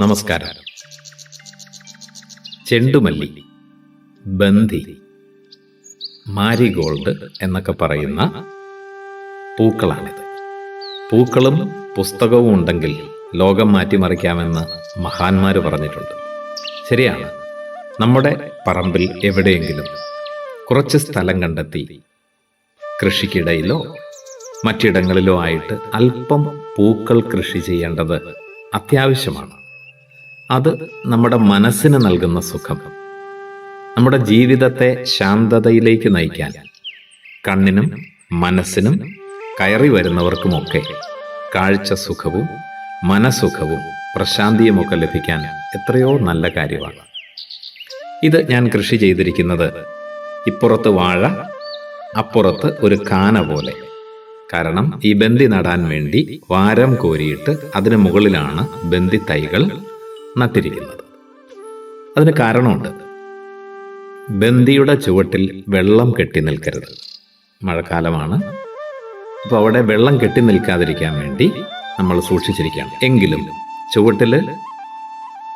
നമസ്കാരം. ചെണ്ടുമല്ലി ബന്തി മാരിഗോൾഡ് എന്നൊക്കെ പറയുന്ന പൂക്കളാണിത്. പൂക്കളും പുസ്തകവും ഉണ്ടെങ്കിൽ ലോകം മാറ്റിമറിക്കാമെന്ന് മഹാന്മാർ പറഞ്ഞിട്ടുണ്ട്. ശരിയാണ്. നമ്മുടെ പറമ്പിൽ എവിടെയെങ്കിലും കുറച്ച് സ്ഥലം കണ്ടെത്തി കൃഷിക്കിടയിലോ മറ്റിടങ്ങളിലോ ആയിട്ട് അല്പം പൂക്കൾ കൃഷി ചെയ്യേണ്ടത് അത്യാവശ്യമാണ്. അത് നമ്മുടെ മനസ്സിന് നൽകുന്ന സുഖം. നമ്മുടെ ജീവിതത്തെ ശാന്തതയിലേക്ക് നയിക്കാൻ കണ്ണിനും മനസ്സിനും കയറി വരുന്നവർക്കുമൊക്കെ കാഴ്ച സുഖവും മനസുഖവും പ്രശാന്തിയുമൊക്കെ ലഭിക്കാൻ എത്രയോ നല്ല കാര്യമാണ്. ഇത് ഞാൻ കൃഷി ചെയ്തിരിക്കുന്നത് ഇപ്പുറത്ത് വാഴ അപ്പുറത്ത് ഒരു കാന പോലെ. കാരണം ഈ ബന്ദി നടാൻ വേണ്ടി വാരം കോരിയിട്ട് അതിന് മുകളിലാണ് ബന്ദി തൈകൾ നട്ടിരിക്കുന്നത്. അതിന് കാരണമുണ്ട്. ബന്ദിയുടെ ചുവട്ടിൽ വെള്ളം കെട്ടി നിൽക്കരുത്. മഴക്കാലമാണ്. അപ്പോൾ അവിടെ വെള്ളം കെട്ടി നിൽക്കാതിരിക്കാൻ വേണ്ടി നമ്മൾ സൂക്ഷിച്ചിരിക്കുകയാണ് എങ്കിലും ചുവട്ടിൽ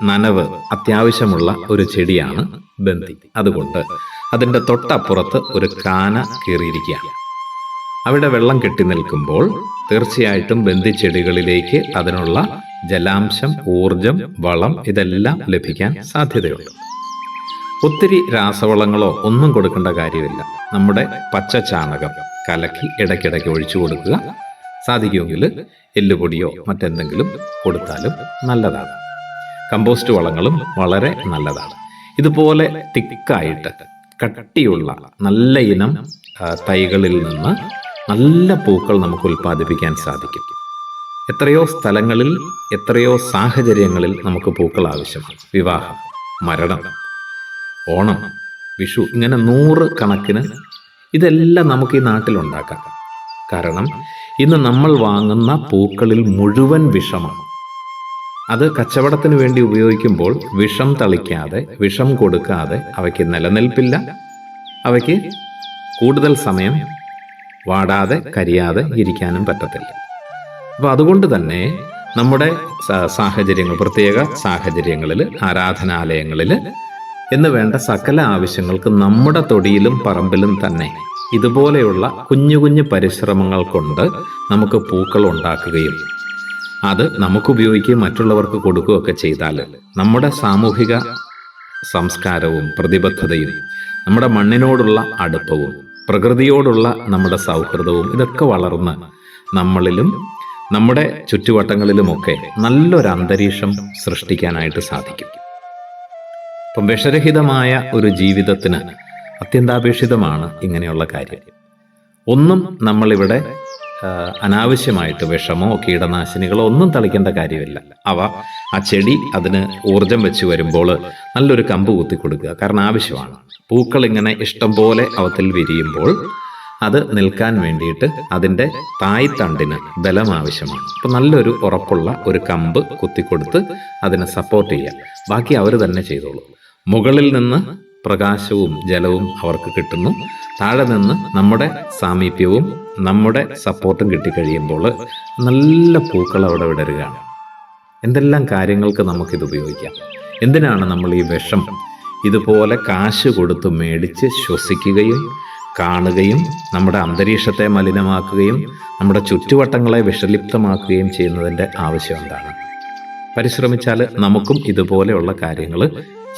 നനവ് അത്യാവശ്യമുള്ള ഒരു ചെടിയാണ് ബന്ദി. അതുകൊണ്ട് അതിന്റെ തൊട്ടപ്പുറത്ത് ഒരു കാന കീറിയിരിക്കുകയാണ്. അവിടെ വെള്ളം കെട്ടി നിൽക്കുമ്പോൾ തീർച്ചയായിട്ടും ബന്ധിച്ചെടികളിലേക്ക് അതിനുള്ള ജലാംശം ഊർജം വളം ഇതെല്ലാം ലഭിക്കാൻ സാധ്യതയുണ്ട്. ഒത്തിരി രാസവളങ്ങളോ ഒന്നും കൊടുക്കേണ്ട കാര്യമില്ല. നമ്മുടെ പച്ച ചാണകം കലക്കി ഇടയ്ക്കിടയ്ക്ക് ഒഴിച്ചു കൊടുക്കുക. സാധിക്കുമെങ്കിൽ എല്ലുപൊടിയോ മറ്റെന്തെങ്കിലും കൊടുത്താലും നല്ലതാണ്. കമ്പോസ്റ്റ് വളങ്ങളും വളരെ നല്ലതാണ്. ഇതുപോലെ തിക്കായിട്ട് കട്ടിയുള്ള നല്ല ഇനം തൈകളിൽ നിന്ന് നല്ല പൂക്കൾ നമുക്ക് ഉൽപ്പാദിപ്പിക്കാൻ സാധിക്കും. എത്രയോ സ്ഥലങ്ങളിൽ എത്രയോ സാഹചര്യങ്ങളിൽ നമുക്ക് പൂക്കൾ ആവശ്യമാണ് വിവാഹം മരണം ഓണം വിഷു ഇങ്ങനെ നൂറ് കണക്കിന് ഇതെല്ലാം നമുക്ക് ഈ നാട്ടിലുണ്ടാക്കാം കാരണം ഇന്ന് നമ്മൾ വാങ്ങുന്ന പൂക്കളിൽ മുഴുവൻ വിഷമാണ്. അത് കച്ചവടത്തിന് വേണ്ടി ഉപയോഗിക്കുമ്പോൾ വിഷം തളിക്കാതെ വിഷം കൊടുക്കാതെ അവയ്ക്ക് നിലനിൽപ്പില്ല. അവയ്ക്ക് കൂടുതൽ സമയം വാടാതെ കരിയാതെ ഇരിക്കാനും പറ്റത്തില്ല. അപ്പോൾ അതുകൊണ്ട് തന്നെ നമ്മുടെ സാഹചര്യങ്ങൾ പ്രത്യേക സാഹചര്യങ്ങളിൽ ആരാധനാലയങ്ങളിൽ എന്ന് വേണ്ട സകല ആവശ്യങ്ങൾക്ക് നമ്മുടെ തൊടിയിലും പറമ്പിലും തന്നെ ഇതുപോലെയുള്ള കുഞ്ഞു കുഞ്ഞു പരിശ്രമങ്ങൾ കൊണ്ട് നമുക്ക് പൂക്കൾ ഉണ്ടാക്കുകയും അത് നമുക്ക് ഉപയോഗിക്കുകയും മറ്റുള്ളവർക്ക് കൊടുക്കുകയൊക്കെ ചെയ്താൽ നമ്മുടെ സാമൂഹിക സംസ്കാരവും പ്രതിബദ്ധതയും നമ്മുടെ മണ്ണിനോടുള്ള അടുപ്പവും പ്രകൃതിയോടുള്ള നമ്മുടെ സൗഹൃദവും ഇതൊക്കെ വളർന്ന് നമ്മളിലും നമ്മുടെ ചുറ്റുവട്ടങ്ങളിലുമൊക്കെ നല്ലൊരു അന്തരീക്ഷം സൃഷ്ടിക്കാനായിട്ട് സാധിക്കും. അപ്പം വിഷരഹിതമായ ഒരു ജീവിതത്തിന് അത്യന്താപേക്ഷിതമാണ് ഇങ്ങനെയുള്ള കാര്യം. ഒന്നും നമ്മളിവിടെ അനാവശ്യമായിട്ട് വിഷമോ കീടനാശിനികളോ ഒന്നും തളിക്കേണ്ട കാര്യമില്ല. അവ ആ ചെടി അതിന് ഊർജം വെച്ച് വരുമ്പോൾ നല്ലൊരു കമ്പ് കുത്തി കൊടുക്കുക കാരണം ആവശ്യമാണ്. പൂക്കൾ ഇങ്ങനെ ഇഷ്ടം പോലെ അവത്തിൽ വിരിയുമ്പോൾ അത് നിൽക്കാൻ വേണ്ടിയിട്ട് അതിന്റെ തായ്തണ്ടിന് ബലം ആവശ്യമാണ് അപ്പം നല്ലൊരു ഉറപ്പുള്ള ഒരു കമ്പ് കുത്തിക്കൊടുത്ത് അതിനെ സപ്പോർട്ട് ചെയ്യുക ബാക്കി അവർ തന്നെ ചെയ്തോളൂ. മുകളിൽ നിന്ന് പ്രകാശവും ജലവും അവർക്ക് കിട്ടുന്നു. താഴെ നിന്ന് നമ്മുടെ സാമീപ്യവും നമ്മുടെ സപ്പോർട്ടും കിട്ടിക്കഴിയുമ്പോൾ നല്ല പൂക്കൾ അവിടെ വിടരുകയാണ്. എന്തെല്ലാം കാര്യങ്ങൾക്ക് നമുക്കിത് ഉപയോഗിക്കാം? എന്തിനാണ് നമ്മൾ ഈ വിഷം ഇതുപോലെ കാശ് കൊടുത്ത് മേടിച്ച് ശ്വസിക്കുകയും കാണുകയും നമ്മുടെ അന്തരീക്ഷത്തെ മലിനമാക്കുകയും നമ്മുടെ ചുറ്റുവട്ടങ്ങളെ വിഷലിപ്തമാക്കുകയും ചെയ്യുന്നതിന്റെ ആവശ്യം എന്താണ്? പരിശ്രമിച്ചാൽ നമുക്കും ഇതുപോലെയുള്ള കാര്യങ്ങൾ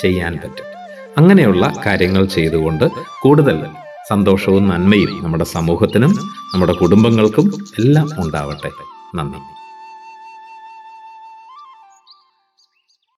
ചെയ്യാൻ പറ്റും. അങ്ങനെയുള്ള കാര്യങ്ങൾ ചെയ്തുകൊണ്ട് കൂടുതൽ സന്തോഷവും നന്മയും നമ്മുടെ സമൂഹത്തിനും നമ്മുടെ കുടുംബങ്ങൾക്കും എല്ലാം ഉണ്ടാവട്ടെ. നന്ദി.